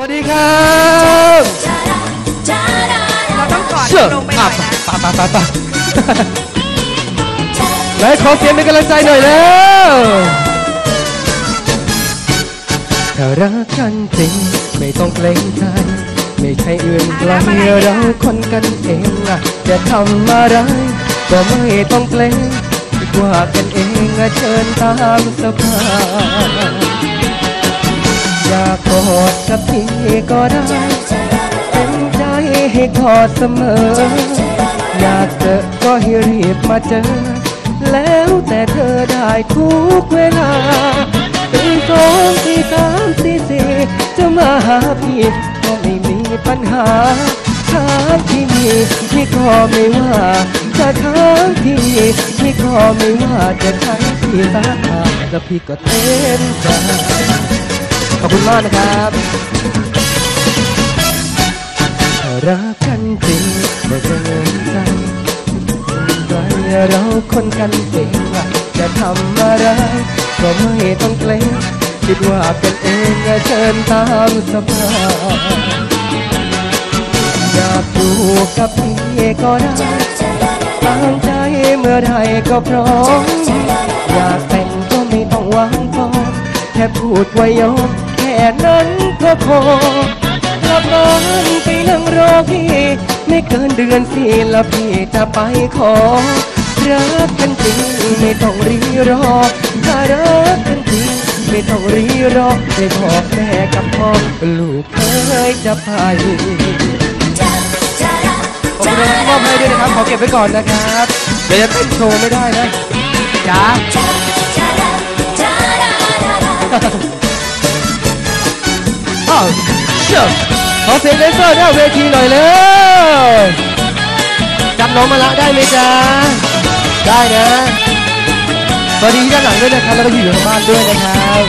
สวัสดีครับเราต้องกอดเชื่อลงไปหอะน่อยนะปะปะปะปะไหนขอเสียงเป็นกำลังใจหน่อยแล้วถ้ารักกันจริงไม่ต้องเกรงใจ ไม่ใช่อื่นไกลเราคนกันเองอะจะทำอะไรก็ไม่ต้องเกรงคิดว่ากันเองอะเชิญตามสบายอยากกอ ดกับพี่ก็ได้เป็นใจให้กอดเสมอ อยากเจอก็ให้รีบมาเจอ แล้วแต่เธอได้ทุกเวลาตีสองตีสามตีสี่จะมาหาพี่ก็ไม่มีปัญหาถามที่นี่พี่ก็ไม่ว่าจะถามที่นี่พี่ก็ไม่ว่าจะใช้พี่สาขาแล้วพี่ก็เต้นใจ ขอบคุณมากนะครับรักกันจริงไม่เกินใจใจเราคนกันเองจะทำอะไรก็ไม่ต้องเกรงคิดว่าเป็นเองอะเชิญตามสบายอยากอยู่กับพี่ก็ได้ตามใจเมื่อไรก็พร้อมอยากแต่งก็ไม่ต้องหวังพอแค่พูดว่ายอม แค่นั้นก็พอกลับบ้านไปนั่งรอพี่ ไม่เกินเดือนสี่ล้วพี่จะไปขอ รักกันจริงไม่ต้องรีรอ ถ้ารักกันจริงไม่ต้องรีรอได้บอกแม่กับพ่อลูกเคยจะไปขอบคุณมอบให้ด้วยนะครับ ขอเก็บไว้ก่อนนะครับ เดี๋ยวจะเต้นโชว์ไม่ได้นะจ้า อ้าวเชื่อขอเสียงเลเซอร์หน้าเวทีหน่อยเลยจำน้องมาละได้ไหมจ๊ะ ได้นะสวัสดีด้านหลังด้วยนะครับ แล้วก็ที่อยู่ทางบ้านด้วยนะครับ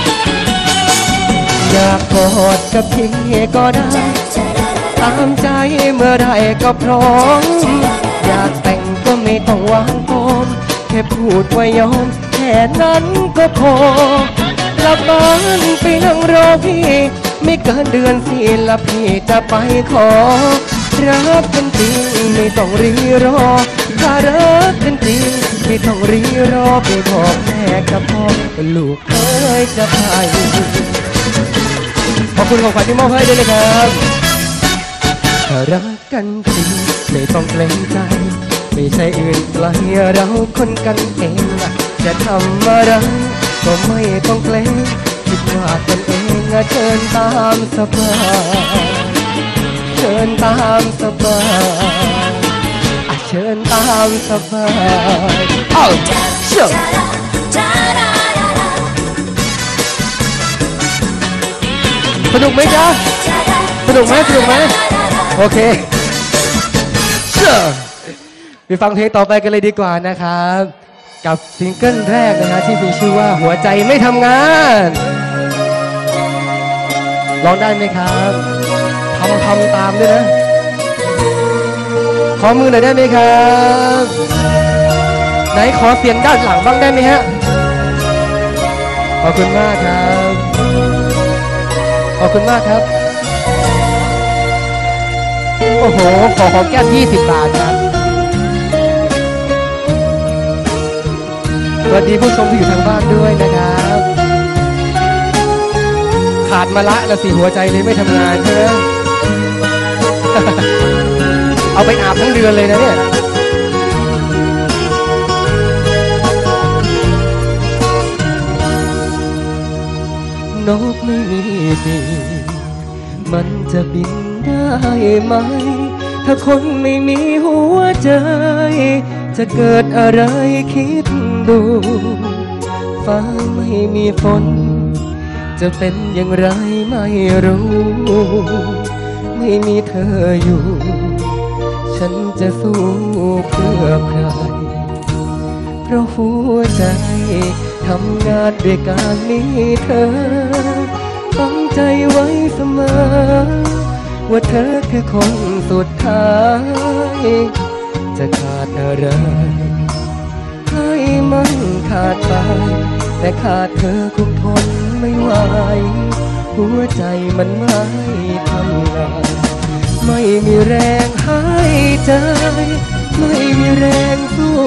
อยากกอดกับพี่ก็ได้ตามใจเมื่อใดก็พร้อม อยากแต่งก็ไม่ต้องวางปมแค่พูดว่ายอมแค่นั้นก็พอ กลับบ้านไปนั่งรอพี่ ไม่เกินเดือนสี่ละพี่จะไปขอ รักกันจริงไม่ต้องรีรอ ถ้ารักกันจริงไม่ต้องรีรอไปบอกแม่กับพ่อลูกเอ้ยจะไปขอบคุณของขวัญที่มอบให้ด้วยนะครับถ้ารักกันจริงไม่ต้องเกรงใจไม่ใช่อื่นไกลเราคนกันเองจะทำอะไรก็ไม่ต้องเกรง คิดว่าตนเองอะเชิญตามสบายเชิญตามสบายอะเชิญตามสบายเอ้าเชื่อสนุกไหมจ๊ะสนุกไหมสนุกไหมโอเคเชื่อไปฟังเพลงต่อไปกันเลยดีกว่านะครับกับซิงเกิลแรกนะฮะที่มีชื่อว่าหัวใจไม่ทำงาน ร้องได้ไหมครับทำทำตามด้วยนะ ขอมือหน่อยได้ไหมครับ ไหนขอเสียงด้านหลังบ้างได้ไหมฮะ ขอบคุณมากครับ ขอบคุณมากครับ โอ้โห ขอของแก้ม20บาทครับสวัสดีผู้ชมที่อยู่ทางบ้านด้วยนะครับ ขาดมาละละสิหัวใจเลยไม่ทำงานใช่ไหมเอาไปอาบทั้งเดือนเลยนะเนี่ยนกไม่มีปีกมันจะบินได้ไหม ถ้าคนไม่มีหัวใจ จะเกิดอะไรคิดดู ฟ้าไม่มีฝน จะเป็นอย่างไรไม่รู้ ไม่มีเธออยู่ ฉันจะสู้เพื่อใคร เพราะหัวใจทำงานด้วยการมีเธอตั้งใจไว้เสมอ ว่าเธอคือคนสุดท้าย จะขาดอะไรให้มันขาดไป แต่ขาดเธอคงทน ไม่ไหว หัวใจมันไม่ทำงานไม่มีแรงหายใจ ไม่มีแรงสู้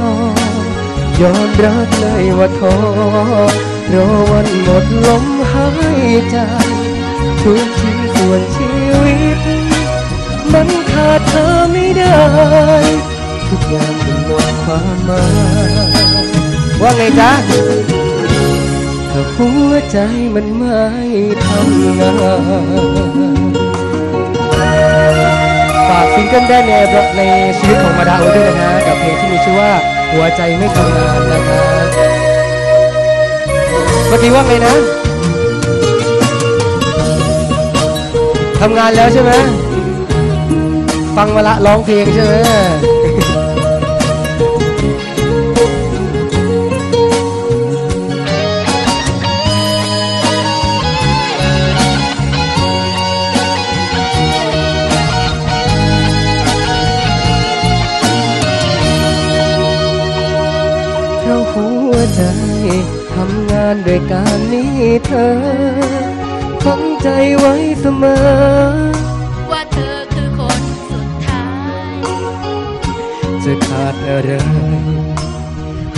ต่อยอมรับเลยว่าท้อรอวันหมดลมหายใจทุกชิ้นส่วนชีวิต มันขาดเธอไม่ได้ ทุกอย่างเป็นหมดความหมายว่าไงจ๊ะ หัวใจมันไม่ทำงานฝากซิงเกิลได้ในในชีวิตของมาดาโอด้วยนะฮะกับเพลงที่มีชื่อว่าหัวใจไม่ทำงานนะครับเมื่อกี้ว่าไงนะทำงานแล้วใช่ไหมฟังมาละร้องเพลงใช่ไหม ทำงานด้วยการนี้เธอฝังใจไว้เสมอ ว่าเธอคือคนสุดท้าย จะขาดอะไร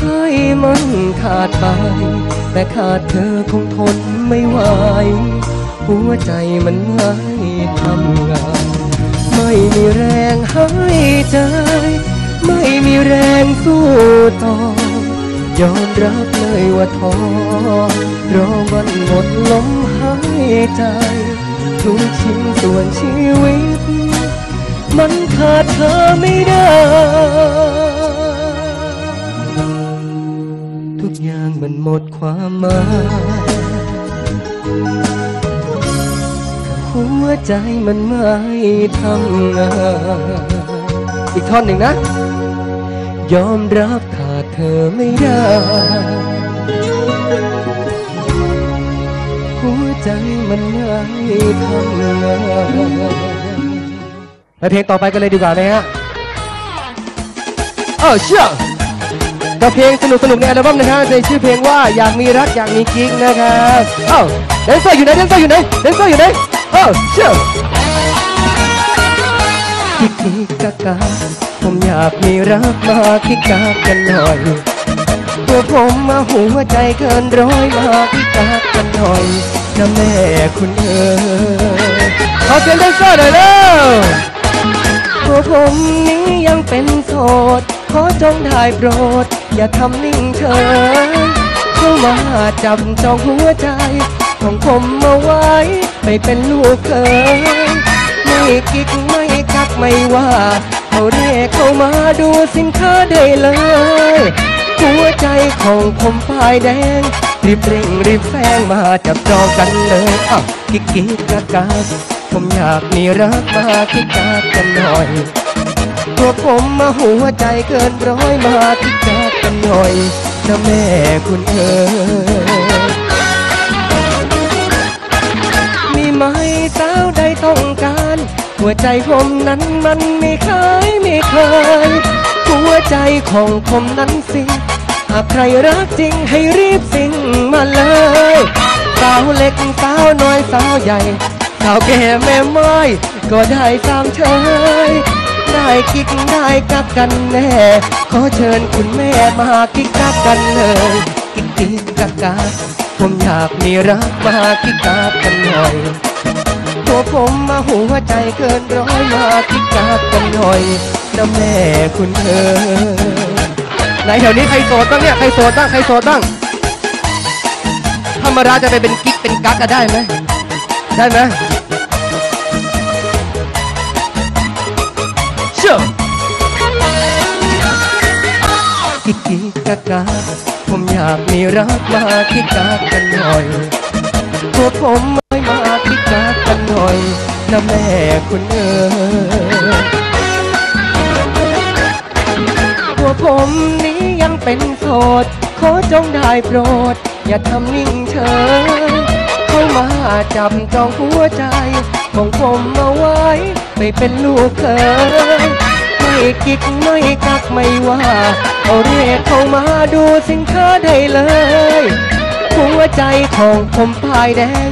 ให้มันขาดไป แต่ขาดเธอคงทนไม่ไหว หัวใจมันไม่ทำงาน ไม่มีแรงหายใจ ไม่มีแรงสู้ต่อ ยอมรับเลยว่าท้อรอวันหมดลมหายใจ ทุกชิ้นส่วนชีวิต มันขาดเธอไม่ได้ ทุกอย่างมันหมดความหมายหัวใจมันไม่ทำงาน อีกท่อนหนึ่งนะ ยอมรับขาดเธ อไม่ได้ หัวใจมันไม่ทำงานไปเพลงต่อไปกันเลยดีกว่านะฮะเออเชื่อกับเพลงสนุกสนุกในอัลบั้มนะครับในชื่อเพลงว่าอยากมีรักอยากมีกิ๊กนะครับเอ้าแดนเซอร์อยู่ไหนแดนเซอร์อยู่ไหนแดนเซอร์อยู่ไหนเอ้าเชื่อกิ๊กกิ๊กกักกา ผมอยากมีรักมากิ๊กกักกันหน่อยตัวผมมาหัวใจเกินร้อยมาพิกากันหน่อยนะแม่คุณเอ๋ยขอเสียงแดนเซอร์หน่อยเร็วตัวผมนี้ยังเป็นโสด ขอจงได้โปรด อย่าทำนิ่งเฉยเข้ามาจับจองหัวใจ ของผมมาไว้ ไปเป็นลูกเคยไม่กิ๊กไม่กักไม่ว่า เอาเรียกเข้ามาดูสินค้าได้เลย หัวใจของผมป้ายแดง รีบเร่งรีบแซงมาจับจองกันเลยอ้าวกิ๊กกิ๊กกากาผมอยากมีรักมากิ๊กากกันหน่อย ตัวผมมาหัวใจเกินร้อยมากิ๊กากกันหน่อยนะแม่คุณเอ๋ย หัวใจผมนั้นมันไม่เคยไม่เคย หัวใจของผมนั้นสิหากใครรักจริงให้รีบสิ่งมาเลย สาวเล็กสาวน้อยสาวใหญ่ สาวแก่แม่ไม้ก็ได้สามเชยได้กิ๊กได้กักกันแน่ ขอเชิญคุณแม่มากิ๊กกักกันเลยกิ๊กกิ๊กกักกักผมอยากมีรักมากิ๊กกักกันหน่อย ตัวผมมาหัวใจเกินร้อยมากิ๊กกักกันหน่อยนะแม่คุณเอ๋ไหนแถวนี้ใครโสดบ้างเนี่ยใครโสดบ้างใครโสดบ้างธรรมดาจะไปเป็นกิ๊กเป็นกักก็ได้ไหมได้ไหมเชื่อกิ๊กกิ๊กกักกักผมอยากมีรักมากิ๊กกักกันหน่อยตัวผมไม่มาคิดกักันหน่อยนะแม่คุณเอ๋ยตัวผมนี้ยังเป็นโสด ขอจงได้โปรด อย่าทำนิ่งเฉยเข้ามาจับจองหัวใจ ของผมเอาไว้ ไปเป็นลูกเคยไม่กิ๊กไม่กักไม่ว่า เอาเรียกเข้ามาดูสินค้าได้เลย หัวใจของผมพายแดง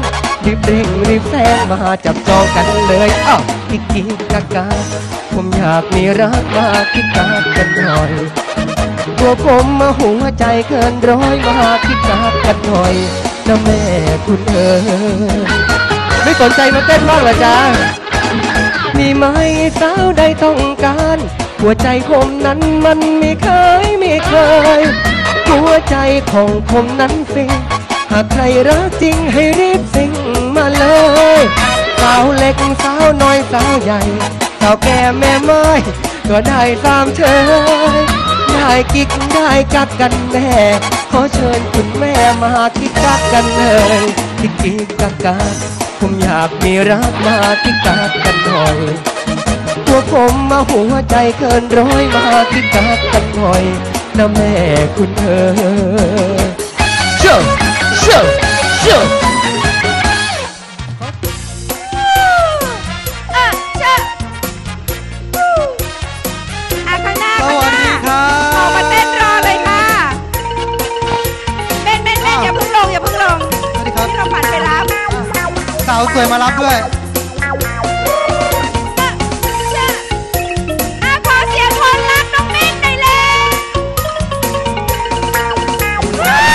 รีบเร่งรีบแซงมาจับจองกันเลยอ้าวกิกกิกกากาผมอยากมีรักมาคิกกากกันหน่อยตัวผมมาหัวใจเกินร้อยมาคิกกากกันหน่อยนะแม่คุณเอ๋ยไม่สนใจมาเต้นบ้างหรอจ๊ะมีไหมสาวใดต้องการ หัวใจผมนั้นมันไม่เคยไม่เคย หัวใจของผมนั้นสิหากใครรักจริงให้รีบสิ่ง เลย สาวเล็กสาวน้อยสาวใหญ่ สาวแก่แม่ไม้ก็ได้ตามเชยได้กิ๊กได้กักกันแน่ขอเชิญคุณแม่มากิ๊กกักกันเลยกิ๊กกิกกักกันผมอยากมีรักมากิ๊กกักกันหน่อยตัวผมมาหัวใจเกินร้อยมาคิดกักกันหน่อยนะแม่คุณเธอเชื่อเชื่อเชื่อาวสวยมารับด้วยอะเชื่ออะขอเสียงคนรักน้องเม่นหน่อยเลยว้าว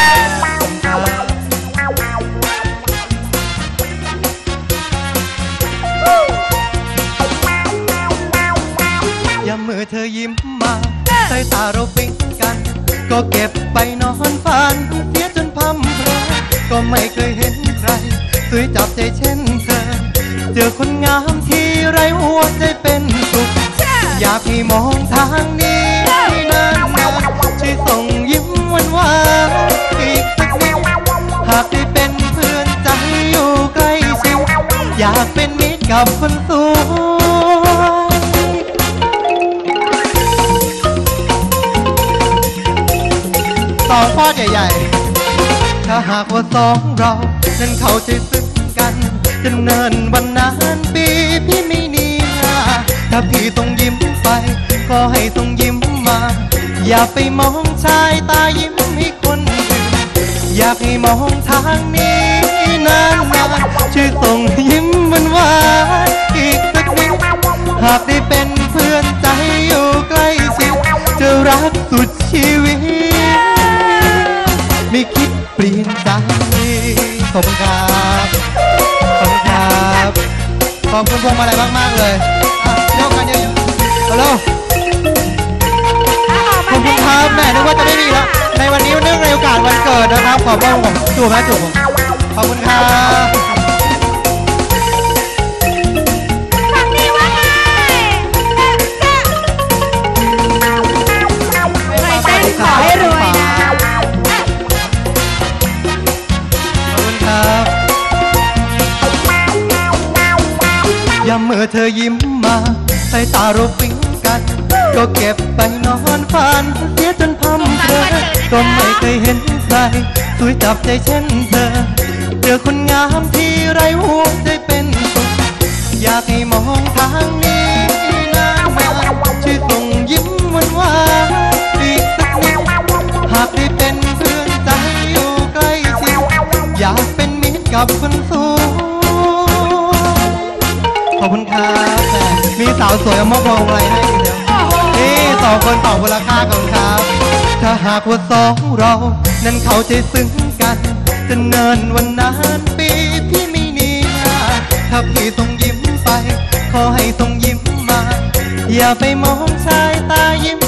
อย่ามือเธอยิ้มมาสายตาเราปิ๊งกัน ก็เก็บไปนอนฝันเสียจนพำเพลอก็ไม่เคยเห็นใคร วยจับใจเช่นเธอ เจอคนงามที่ไรหัวใจเป็นสุข อยากให้มองทางนี้นานๆช่วยส่งยิ้มหวานหวานๆอีกสักนิดหากได้เป็นเพื่อนใจอยู่ใกล้ชิดอยากเป็นมิตรกับคนสวยสองฟอดใหญ่ๆ ถ้าหากว่าสองเรา นั้นเข้าใจซึ้งกันจะเนินวันนานปีพี่ไม่นีนาถ้าพี่ต้องยิ้มไป ก็ให้ต้องยิ้มมา อย่าไปมองชายตายิ้มให้คนอื่นอยากให้มองทางนี้นานๆช่วยส่งยิ้มมันหวานอีกสักนิดหากได้เป็นเพื่อนใจอยู่ใกล้ชิดจะรักสุดชีวิต ไม่คิด อบคุณพวงมาลัยมากๆเลยอะยกกันเยอะๆฮัลโหลอะออกขมาอบคุณครับแม่นึกว่าจะไม่มีแล้ว ในวันนี้เนื่องในโอกาสวันเกิดนะครับ ขอบคุณผมจูบไหมจูบผมขอบคุณครับ เธอยิ้มมาสายตาเราปิ๊งกัน ก็เก็บไปนอนฝันเสียจนพำเพอก็ไม่เคยเห็นใครสวยจับใจเช่นเธอเจอคนงามที่ไรหัวใจเป็นสุขอยากให้มองทาง ครับแหมมีสาวสวยเอามอบพวงอะไรให้อีกแล้วนี่สองคนต่อมูลค่าของครับ ถ้าหากว่าสองเรา นั้นเขาใจซึ้งกัน จะเนินวันนานปีพี่ไม่นีนาถ้าพี่ต้องยิ้มไป ขอให้ต้องยิ้มมา อย่าไปมองชายตายิ้ม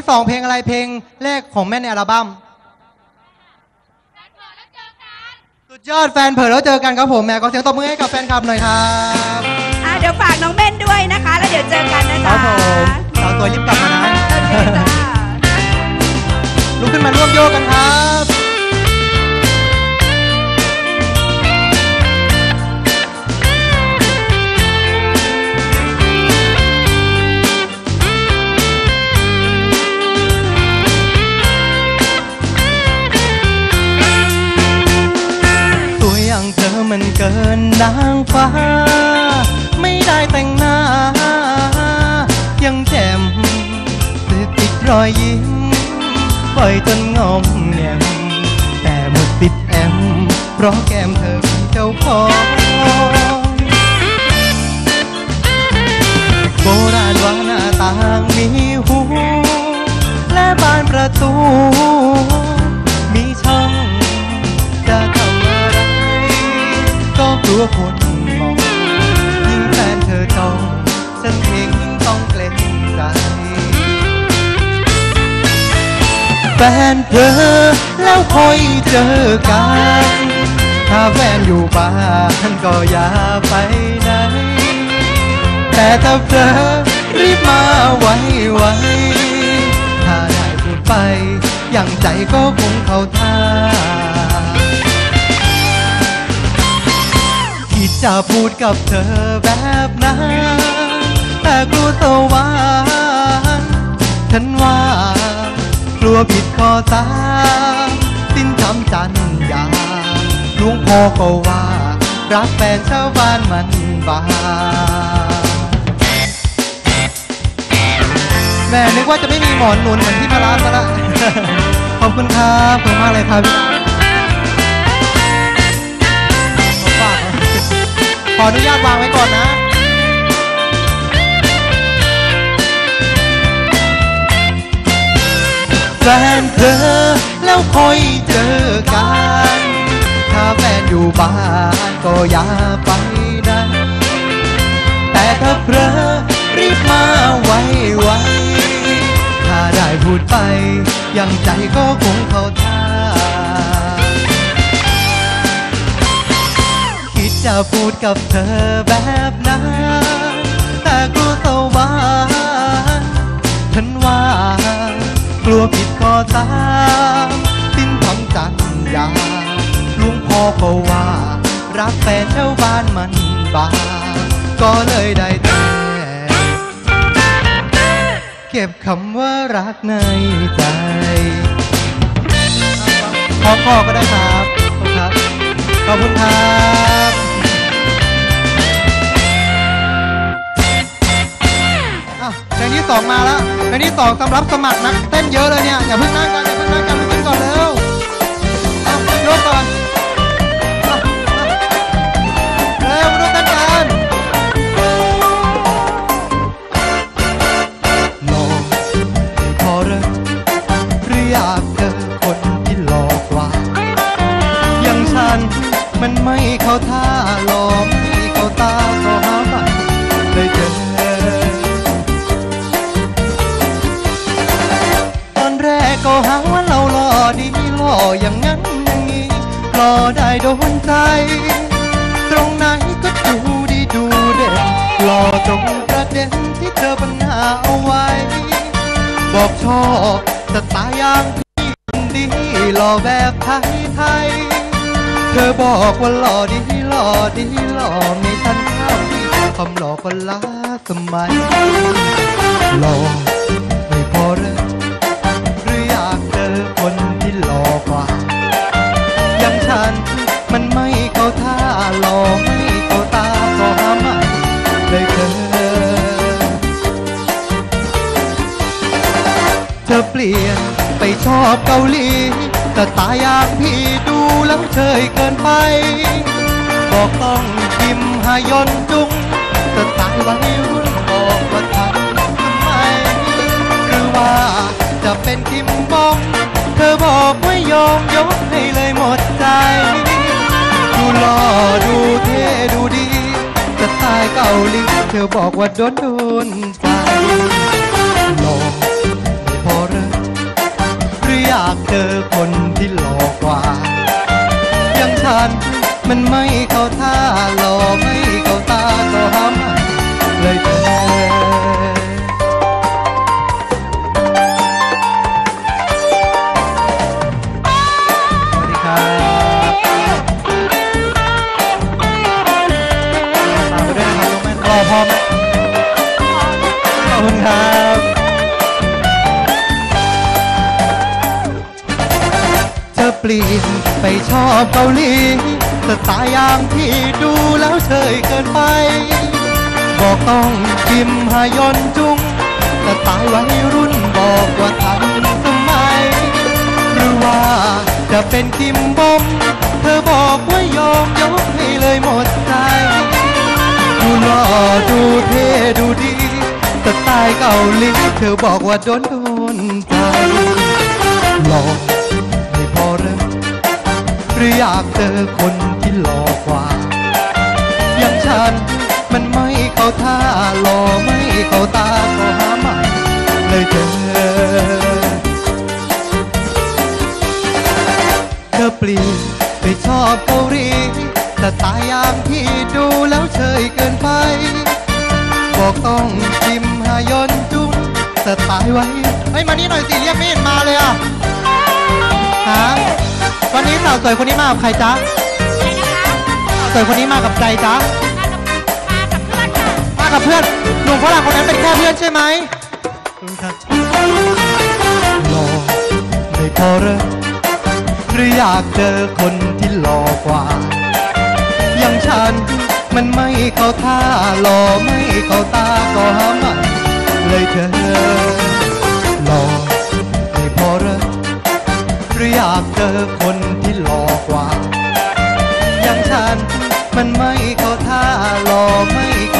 ที่สองเพลงอะไรเพลงแรกของแม่ในอัลบั้มสุดยอดแฟนเผลอแล้วเจอกันครับผมแม่ขอเสียงตบมือให้กับแฟนคลับหน่อยครับอะเดี๋ยวฝากน้องเบนด้วยนะคะ แล้วเดี๋ยวเจอกันนะคจ๊ะรับผมสาวตัวรีบกลับมานะโอเคจ้า ลุกขึ้นมาร่วมโยกกันครับ เกินนางฟ้า ไม่ได้แต่งหน้า ยังแจ่มสึกติดรอยยิ้มปล่อยจนงอมแงมแต่หมดติดแอม เพราะแก้มเธอเจ้าขอโบราณว่าหน้าต่างมีหู และบานประตู ลัวคนมองยิ่งแฟนเธอจ้องฉันเองยิ่งต้องเกรงใจแฟนเธอแล้วค่อยเจอกัน ถ้าแฟนอยู่บ้านก็อย่าไปไหน แต่ถ้าเธอรีบมาไวไวๆถ้าได้พูดไปอย่างใจก็คงเข้าท่า จะพูดกับเธอแบบนั้นแต่กลัวสวรรค์ฉันว่ากลัวผิดข้อตาสิ้นทำจันยาหลวงพ่อก็ว่า รักแฟนชาวบ้านมันบาแม่นึกว่าจะไม่มีหมอนหนุนเหมือนที่มาราซะละขอบคุณครับขอบมากเลยครับพี่ ออนุญาตวางไว้ก่อนนะ แฟนเธอแล้วค่อยเจอกัน ถ้าแฟนอยู่บ้านก็อย่าไปไหนแต่ถ้าเพลอรีบมาไวไวๆถ้าได้พูดไป ยังใจก็คงเข้าท่า จะพูดกับเธอแบบนั้นแต่กลัวสวรรค์ฉันว่ากลัวผิดก็ตามสิ้นทำจัญญาหลวงพ่อก็ว่า รักแฟนชาวบ้านมันบาปก็เลยได้แต่เก็บคำว่ารักในใจขอขอก็ได้ครับ ขอบคุณครับ ขอบคุณครับ เพลงที่สองมาแล้วเพลงที่สองสำหรับสมัครนักเต้นเยอะเลยเนี่ยอย่าเพิ่งนั่งกันอย่าเพิ่งนั่งกันลุกขึ้นก่อนเร็วเอาโยกก่อ ดีหล่อแบบไทยไทยๆเธอบอกว่าหล่อดีหล่อดีหล่อไม่ทันข้าวที่ความหล่อก็ล้าสมัย หล่อไม่พอเลยหรืออยากเจอคนที่หล่อกว่า อย่างฉันมันไม่เข้าท่าหล่อไม่เข้าตาก็หาไม่เลยเจอเธอเปลี่ยน ชอบเกาหลี แต่ตายอยางพี่ดูแล้วเฉยเกินไป บอกต้องพิมพ์หายอนจุง แต่ตายไว้รุ่นบอกว่าทันทำไม หรือว่าจะเป็นคิมบอง เธอบอกว่ายอมยกให้เลยหมดใจ ดูหล่อดูเท่ดูดีจะตายเกาหลี เธอบอกว่าโดนโดนใจหลอไม่พอเหรอ อยากเจอคนที่หล่อกว่า อย่างฉันมันไม่เข้าท่าหล่อไม่เข้าตาก็หาไม่เลยเธอสวัสดี อบเกาหลีสไตล์อย่างที่ดูแล้วเฉยเกินไป บอกต้องกิมฮายอนจุงสไตล์วัยรุ่นบอกว่าทันสมัยหรือว่าจะเป็นคิมบอมเธอบอกว่ายอมยกให้เลยหมดใจ ดูหล่อดูเท่ดูดีสไตล์เกาหลีเธอบอกว่าโดนโดนใจหลอไม่พอเริ่ม หรืออยากเจอคนที่หล่อกว่า อย่างฉันมันไม่เข้าท่าหล่อไม่เข้าตาก็หาไม่เลยเจอ เธอเปลี่ยนไปชอบเกาหลีแต่ตายยางที่ดูแล้วเฉยเกินไป บอกต้องจิมฮายอนจุงสไตล์ไว้เฮ้ยมานี่หน่อยสิเรียกไม่เห็นมาเลยอะฮะ วันนี้สาวสวยคนนี้มากับใครจ๊ะอะไรนะคะสาวสวยคนนี้มากับใครจ๊ะมากับมากับเพื่อนค่ะมากับเพื่อนหนุ่มฝรั่งคนนั้นเป็นแค่เพื่อนใช่ไหมครับหล่อไม่พอเหรอหรืออยากเจอคนที่หล่อกว่า อย่างฉันมันไม่เข้าท่าหล่อไม่เข้าตาก็หาไม่เลยเธอ รืออยากเจอคนที่หล่อกว่า อย่างฉันมันไม่เข้าท่าหล่อไม่เข้า